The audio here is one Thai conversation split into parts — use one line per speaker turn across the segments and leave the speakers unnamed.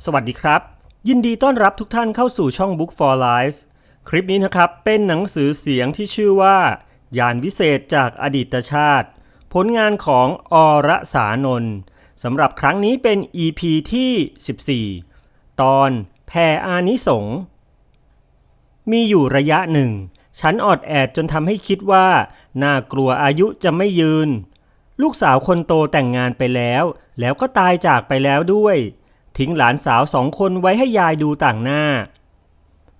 สวัสดีครับ ยินดีต้อนรับทุกท่านเข้าสู่ช่อง Book for Life คลิปนี้นะครับเป็นหนังสือเสียงที่ชื่อว่า ยานวิเศษจากอดีตชาติ ผลงานของอรสานนท์สำหรับครั้งนี้เป็น EP ที่ 14 ตอนแพรอานิสงมีอยู่ระยะหนึ่ง ฉันออดแอดจนทำให้คิดว่า น่ากลัวอายุจะไม่ยืน ลูกสาวคนโตแต่งงานไปแล้ว แล้วก็ตายจากไปแล้วด้วย ทิ้งหลานสาวสองคนไว้ให้ยายดูต่างหน้า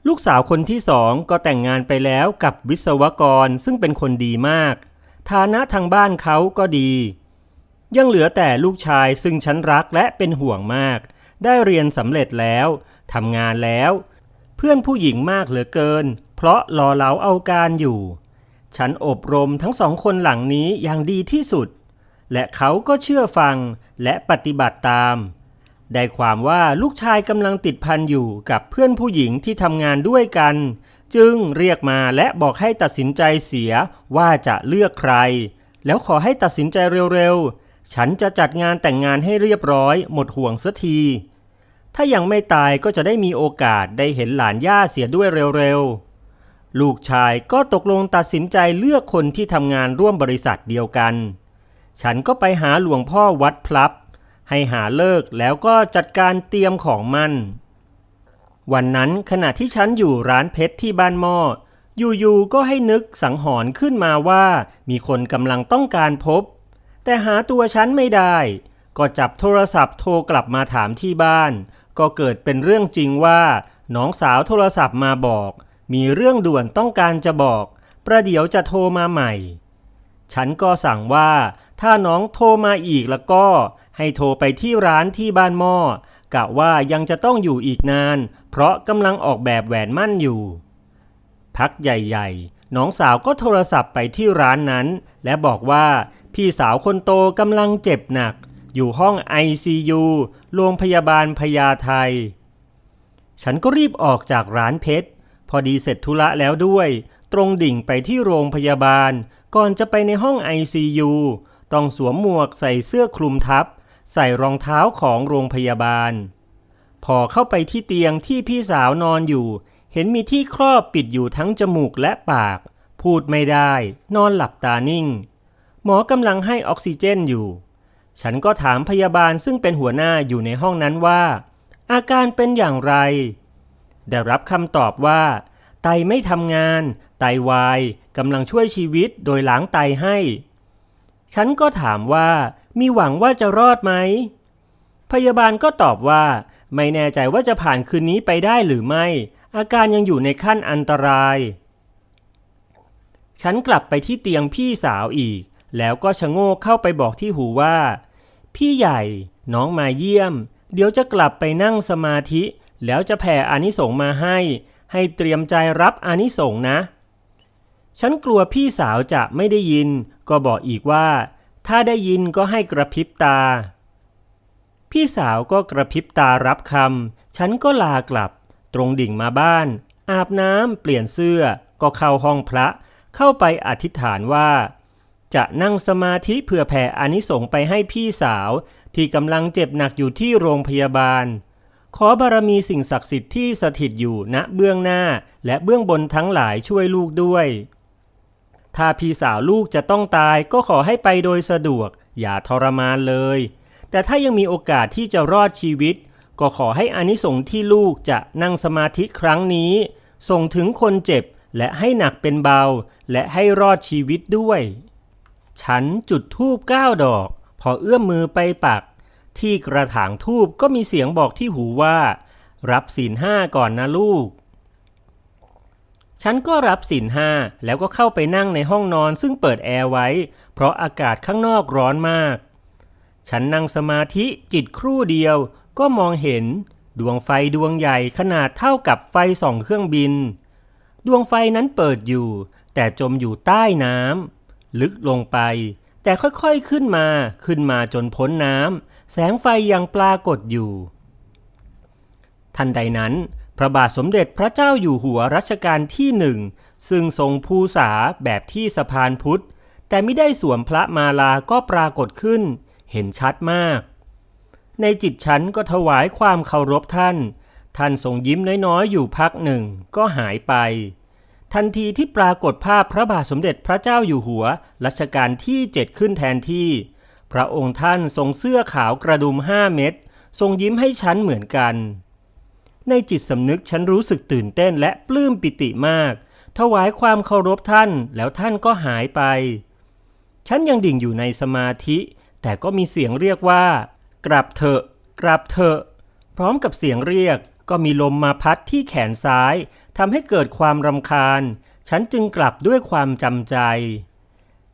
ลูกสาวคนที่สองก็แต่งงานไปแล้วกับวิศวกรซึ่งเป็นคนดีมาก ฐานะทางบ้านเขาก็ดี ยังเหลือแต่ลูกชายซึ่งฉันรักและเป็นห่วงมาก ได้เรียนสำเร็จแล้วทำงานแล้ว เพื่อนผู้หญิงมากเหลือเกิน เพราะรอเหลาเอาการอยู่ ฉันอบรมทั้งสองคนหลังนี้อย่างดีที่สุด และเขาก็เชื่อฟังและปฏิบัติตาม ได้ความว่าลูกชายกำลังติดพันอยู่กับเพื่อนผู้หญิงที่ทำงานด้วยกัน จึงเรียกมาและบอกให้ตัดสินใจเสียว่าจะเลือกใคร แล้วขอให้ตัดสินใจเร็วๆ ฉันจะจัดงานแต่งงานให้เรียบร้อย หมดห่วงสักที ถ้ายังไม่ตายก็จะได้มีโอกาสได้เห็นหลานย่าเสียด้วยเร็วๆ ลูกชายก็ตกลงตัดสินใจเลือกคนที่ทำงานร่วมบริษัทเดียวกัน ฉันก็ไปหาหลวงพ่อวัดพลับ ให้หาเลิกแล้วก็จัดการเตรียมของมัน วันนั้นขณะที่ฉันอยู่ร้านเพชรที่บ้านหม้ออยู่ๆก็ให้นึกสังหรณ์ขึ้นมาว่ามีคนกำลังต้องการพบ แต่หาตัวฉันไม่ได้ ก็จับโทรศัพท์โทรกลับมาถามที่บ้าน ก็เกิดเป็นเรื่องจริงว่าน้องสาวโทรศัพท์มาบอก มีเรื่องด่วนต้องการจะบอก ประเดี๋ยวจะโทรมาใหม่ ฉันก็สั่งว่าถ้าน้องโทรมาอีกแล้วก็ ให้โทรไปที่ร้านที่บ้านหม้อกะว่ายังจะต้องอยู่อีกนาน เพราะกำลังออกแบบแหวนมั่นอยู่ พักใหญ่ๆ น้องสาวก็โทรศัพท์ไปที่ร้านนั้น และบอกว่าพี่สาวคนโตกำลังเจ็บหนัก อยู่ห้อง ICU โรงพยาบาลพญาไทฉันก็รีบออกจากร้านเพชร พอดีเสร็จธุระแล้วด้วย ตรงดิ่งไปที่โรงพยาบาล ก่อนจะไปในห้อง ICU ต้องสวมหมวกใส่เสื้อคลุมทับ ใส่รองเท้าของโรงพยาบาล พอเข้าไปที่เตียงที่พี่สาวนอนอยู่ เห็นมีที่ครอบปิดอยู่ทั้งจมูกและปาก พูดไม่ได้ นอนหลับตานิ่ง หมอกำลังให้ออกซิเจนอยู่ ฉันก็ถามพยาบาลซึ่งเป็นหัวหน้าอยู่ในห้องนั้นว่า อาการเป็นอย่างไร ได้รับคำตอบว่า ไตไม่ทำงาน ไตวายกำลังช่วยชีวิตโดยล้างไตให้ ฉันก็ถามว่า มีหวังว่าจะรอดไหม พยาบาลก็ตอบว่า ไม่แน่ใจว่าจะผ่านคืนนี้ไปได้หรือไม่ อาการยังอยู่ในขั้นอันตราย ฉันกลับไปที่เตียงพี่สาวอีก แล้วก็ชะโงกเข้าไปบอกที่หูว่า พี่ใหญ่น้องมาเยี่ยม เดี๋ยวจะกลับไปนั่งสมาธิ แล้วจะแผ่อานิสงมาให้ ให้เตรียมใจรับอานิสงนะ ฉันกลัวพี่สาวจะไม่ได้ยิน ก็บอกอีกว่า ถ้าได้ยินก็ให้กระพริบตา พี่สาวก็กระพริบตารับคำ ฉันก็ลากลับ ตรงดิ่งมาบ้าน อาบน้ำเปลี่ยนเสื้อ ก็เข้าห้องพระ เข้าไปอธิษฐานว่า จะนั่งสมาธิเพื่อแผ่อานิสงไปให้พี่สาว ที่กำลังเจ็บหนักอยู่ที่โรงพยาบาล ขอบารมีสิ่งศักดิ์สิทธิ์ที่สถิตอยู่ณเบื้องหน้า และเบื้องบนทั้งหลายช่วยลูกด้วย ถ้าพี่สาวลูกจะต้องตายก็ขอให้ไปโดยสะดวก อย่าทรมานเลย แต่ถ้ายังมีโอกาสที่จะรอดชีวิต ก็ขอให้อานิสงส์ที่ลูกจะนั่งสมาธิครั้งนี้ ส่งถึงคนเจ็บและให้หนักเป็นเบา และให้รอดชีวิตด้วย ฉันจุดธูปเก้าดอก พอเอื้อมมือไปปัก ที่กระถางทูบก็มีเสียงบอกที่หูว่า รับศีลห้าก่อนนะลูก ฉันก็รับศีลห้าแล้วก็เข้าไปนั่งในห้องนอนซึ่งเปิดแอร์ไว้ เพราะอากาศข้างนอกร้อนมาก ฉันนั่งสมาธิจิตครู่เดียวก็มองเห็น ดวงไฟดวงใหญ่ขนาดเท่ากับไฟส่องเครื่องบิน ดวงไฟนั้นเปิดอยู่ แต่จมอยู่ใต้น้ำลึกลงไป แต่ค่อยๆขึ้นมาขึ้นมาจนพ้นน้ำแสงไฟยังปรากฏอยู่ ทันใดนั้น พระบาทสมเด็จพระเจ้าอยู่หัวรัชกาลที่หนึ่งซึ่งทรงภูษาแบบที่สะพานพุทธ แต่ไม่ได้สวมพระมาลาก็ปรากฏขึ้น เห็นชัดมาก ในจิตฉันก็ถวายความเคารพท่าน ท่านทรงยิ้มน้อยๆ อยู่พักหนึ่งก็หายไป ทันทีที่ปรากฏภาพพระบาทสมเด็จพระเจ้าอยู่หัวรัชกาลที่เจ็ดขึ้นแทนที่ พระองค์ท่านทรงเสื้อขาวกระดุมห้าเม็ดทรงยิ้มให้ฉันเหมือนกัน ในจิตสำนึกฉันรู้สึกตื่นเต้นและปลื้มปิติมาก ถวายความเคารพท่านแล้วท่านก็หายไป ฉันยังดิ่งอยู่ในสมาธิ แต่ก็มีเสียงเรียกว่า กลับเถอะ กลับเถอะ พร้อมกับเสียงเรียกก็มีลมมาพัดที่แขนซ้ายทำให้เกิดความรำคาญ ฉันจึงกลับด้วยความจำใจ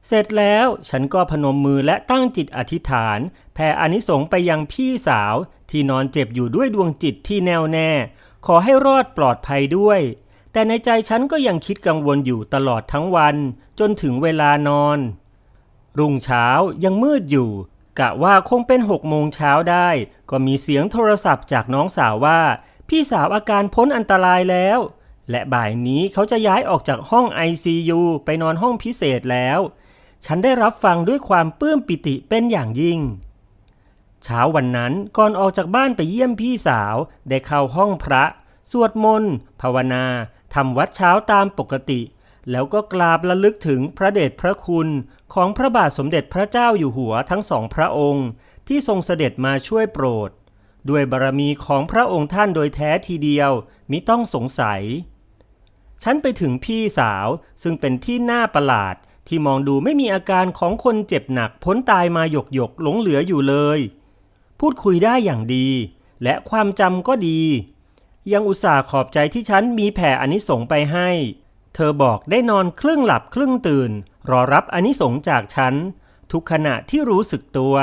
เสร็จแล้วฉันก็พนมมือและตั้งจิตอธิษฐาน แผ่อานิสงไปยังพี่สาว ที่นอนเจ็บอยู่ด้วยดวงจิตที่แน่วแน่ ขอให้รอดปลอดภัยด้วย แต่ในใจฉันก็ยังคิดกังวลอยู่ตลอดทั้งวัน จนถึงเวลานอน รุ่งเช้ายังมืดอยู่ กะว่าคงเป็นหกโมงเช้าได้ ก็มีเสียงโทรศัพท์จากน้องสาวว่า พี่สาวอาการพ้นอันตรายแล้ว และบ่ายนี้เขาจะย้ายออกจากห้อง ICU ไปนอนห้องพิเศษแล้ว ฉันได้รับฟังด้วยความปลื้มปิติเป็นอย่างยิ่ง เช้าวันนั้นก่อนออกจากบ้านไปเยี่ยมพี่สาว ได้เข้าห้องพระ สวดมนต์ภาวนาทำวัดเช้าตามปกติ แล้วก็กราบระลึกถึงพระเดชพระคุณของพระบาทสมเด็จพระเจ้าอยู่หัวทั้งสองพระองค์ ที่ทรงเสด็จมาช่วยโปรด ด้วยบารมีของพระองค์ท่านโดยแท้ทีเดียวมิต้องสงสัยฉันไปถึงพี่สาวซึ่งเป็นที่น่าประหลาด ที่มองดูไม่มีอาการของคนเจ็บหนักพ้นตายมาหยกหยกหลงเหลืออยู่เลย พูดคุยได้อย่างดี และความจำก็ดี ยังอุตส่าห์ขอบใจที่ฉันมีแผ่อนิสงส์ไปให้ เธอบอกได้นอนครึ่งหลับครึ่งตื่น รอรับอนิสงส์จากฉัน ทุกขณะที่รู้สึกตัว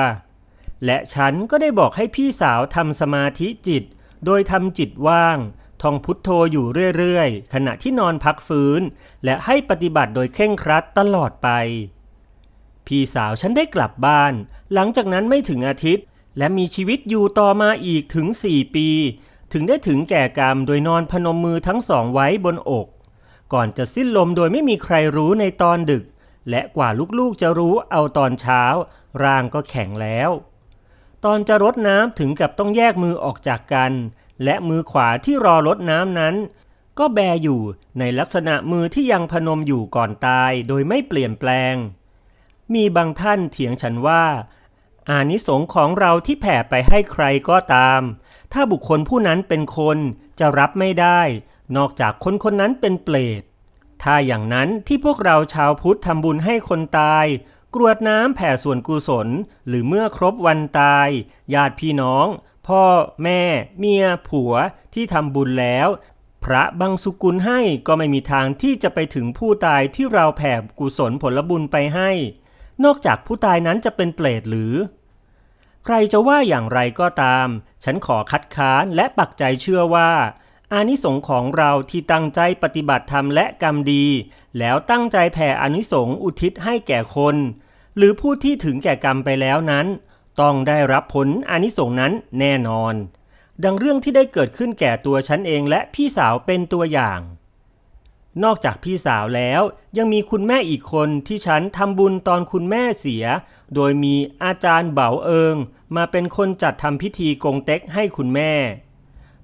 และฉันก็ได้บอกให้พี่สาวทำสมาธิจิต โดยทำจิตว่าง ท่องพุทโธอยู่เรื่อยๆ ขณะที่นอนพักฟื้น และให้ปฏิบัติโดยเคร่งครัดตลอดไป พี่สาวฉันได้กลับบ้าน หลังจากนั้นไม่ถึงอาทิตย์ และมีชีวิตอยู่ต่อมาอีกถึง4ปี ถึงได้ถึงแก่กรรมโดยนอนพนมมือทั้งสองไว้บนอก ก่อนจะสิ้นลมโดยไม่มีใครรู้ในตอนดึก และกว่าลูกๆจะรู้เอาตอนเช้า ร่างก็แข็งแล้ว ตอนจะรดน้ำถึงกับต้องแยกมือออกจากกัน และมือขวาที่รอรดน้ำนั้น ก็แบอยู่ในลักษณะมือที่ยังพนมอยู่ก่อนตายโดยไม่เปลี่ยนแปลง มีบางท่านเถียงฉันว่า อานิสงส์ของเราที่แผ่ไปให้ใครก็ตาม ถ้าบุคคลผู้นั้นเป็นคนจะรับไม่ได้ นอกจากคนคนนั้นเป็นเปรตถ้าอย่างนั้นที่พวกเราชาวพุทธทำบุญให้คนตายกรวดน้ำแผ่ส่วนกุศล หรือเมื่อครบวันตาย ญาติพี่น้อง พ่อแม่ เมีย ผัวที่ทำบุญแล้ว พระบังสุกุลให้ก็ไม่มีทางที่จะไปถึงผู้ตายที่เราแผ่กุศลผลบุญไปให้ นอกจากผู้ตายนั้นจะเป็นเปรตหรือ ใครจะว่าอย่างไรก็ตาม ฉันขอคัดค้านและปักใจเชื่อว่าอานิสงส์ของเราที่ตั้งใจปฏิบัติธรรมและกรรมดี แล้วตั้งใจแผ่อานิสงส์อุทิศให้แก่คน หรือผู้ที่ถึงแก่กรรมไปแล้วนั้น ต้องได้รับผลอานิสงส์นั้นแน่นอน ดังเรื่องที่ได้เกิดขึ้นแก่ตัวฉันเองและพี่สาวเป็นตัวอย่าง นอกจากพี่สาวแล้วยังมีคุณแม่อีกคนที่ฉันทำบุญตอนคุณแม่เสีย โดยมีอาจารย์เบาเอิง มาเป็นคนจัดทำพิธีกงเต็กให้คุณแม่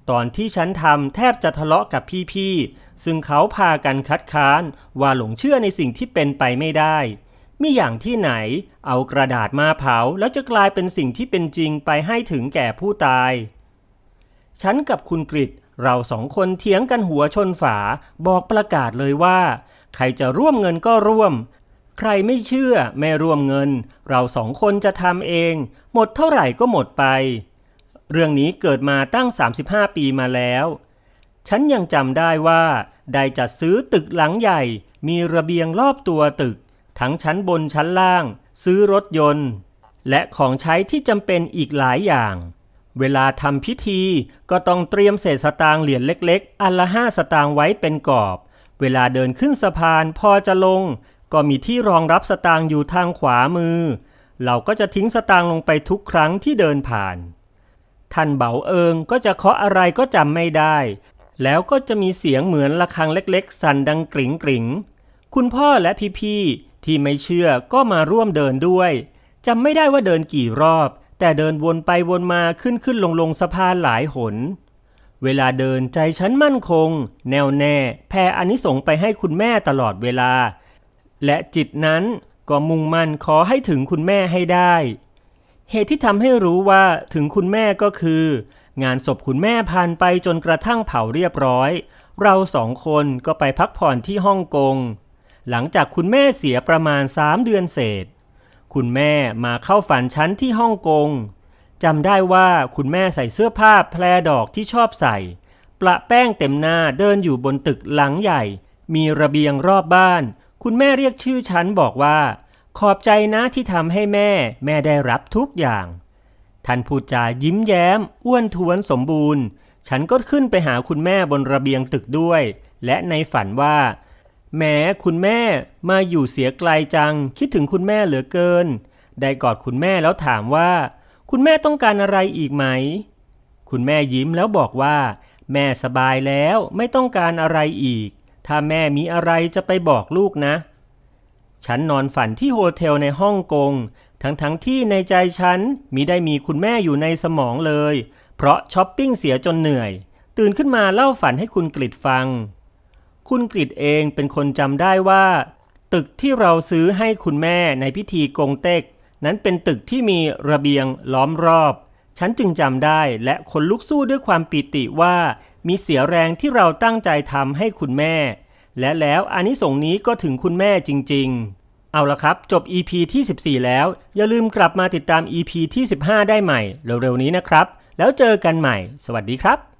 ตอนที่ฉันทำแทบจะทะเลาะกับพี่ๆซึ่งเขาพากันคัดค้านว่าหลงเชื่อในสิ่งที่เป็นไปไม่ได้ มีอย่างที่ไหน เอากระดาษมาเผาแล้วจะกลายเป็นสิ่งที่เป็นจริงไปให้ถึงแก่ผู้ตาย ฉันกับคุณกริตเราสองคนเถียงกันหัวชนฝาบอกประกาศเลยว่า ใครจะร่วมเงินก็ร่วม ใครไม่เชื่อไม่ร่วมเงิน เราสองคนจะทำเอง หมดเท่าไหร่ก็หมดไป เรื่องนี้เกิดมาตั้ง 35 ปีมาแล้ว ฉันยังจำได้ว่า ได้จัดซื้อตึกหลังใหญ่ มีระเบียงรอบตัวตึก ทั้งชั้นบนชั้นล่าง ซื้อรถยนต์ และของใช้ที่จำเป็นอีกหลายอย่าง เวลาทำพิธีก็ต้องเตรียมเศษสตางค์เหรียญเล็กๆ อันละห้าสตางค์ไว้เป็นกรอบ เวลาเดินขึ้นสะพานพอจะลง ก็มีที่รองรับสตางค์อยู่ทางขวามือ เราก็จะทิ้งสตางค์ลงไปทุกครั้งที่เดินผ่าน ท่านเบาเอิงก็จะเคาะอะไรก็จำไม่ได้ แล้วก็จะมีเสียงเหมือนระฆังเล็กๆ สั่นดังกริ่งกริงๆคุณพ่อและพี่ๆ ที่ไม่เชื่อก็มาร่วมเดินด้วยจำไม่ได้ว่าเดินกี่รอบ แต่เดินวนไปวนมาขึ้นขึ้นลงลงสะพานหลายหน เวลาเดินใจฉันมั่นคง แน่วแน่แผ่อานิสงไปให้คุณแม่ตลอดเวลา และจิตนั้นก็มุ่งมั่นขอให้ถึงคุณแม่ให้ได้ เหตุที่ทำให้รู้ว่าถึงคุณแม่ก็คือ งานศพคุณแม่ผ่านไปจนกระทั่งเผาเรียบร้อย เราสองคนก็ไปพักผ่อนที่ฮ่องกง หลังจากคุณแม่เสียประมาณสามเดือนเศษ คุณแม่มาเข้าฝันฉันที่ฮ่องกงจำได้ว่าคุณแม่ใส่เสื้อผ้าแพรดอกที่ชอบใส่ ประแป้งเต็มหน้าเดินอยู่บนตึกหลังใหญ่ มีระเบียงรอบบ้าน คุณแม่เรียกชื่อฉันบอกว่า ขอบใจนะที่ทำให้แม่ แม่ได้รับทุกอย่าง ท่านพูดจายิ้มแย้ม อ้วนท้วนสมบูรณ์ ฉันก็ขึ้นไปหาคุณแม่บนระเบียงตึกด้วย และในฝันว่า แหม้คุณแม่มาอยู่เสียไกลจัง คิดถึงคุณแม่เหลือเกิน ได้กอดคุณแม่แล้วถามว่า คุณแม่ต้องการอะไรอีกไหม คุณแม่ยิ้มแล้วบอกว่า แม่สบายแล้วไม่ต้องการอะไรอีก ถ้าแม่มีอะไรจะไปบอกลูกนะ ฉันนอนฝันที่โฮเทลในฮ่องกง ทั้งๆทที่ในใจฉันมิได้มีคุณแม่อยู่ในสมองเลย เพราะช้อปปิ้งเสียจนเหนื่อย ตื่นขึ้นมาเล่าฝันให้คุณกริดฟัง คุณกริดเองเป็นคนจำได้ว่า ตึกที่เราซื้อให้คุณแม่ในพิธีกงเต็ก นั้นเป็นตึกที่มีระเบียงล้อมรอบ ฉันจึงจำได้และคนลุกสู้ด้วยความปิติว่า มีเสียแรงที่เราตั้งใจทำให้คุณแม่ และแล้วอานิสงส์นี้ก็ถึงคุณแม่จริง ๆ เอาละครับ จบ EP ที่ 14 แล้ว อย่าลืมกลับมาติดตาม EP ที่ 15 ได้ใหม่ เร็วๆนี้นะครับ แล้วเจอกันใหม่ สวัสดีครับ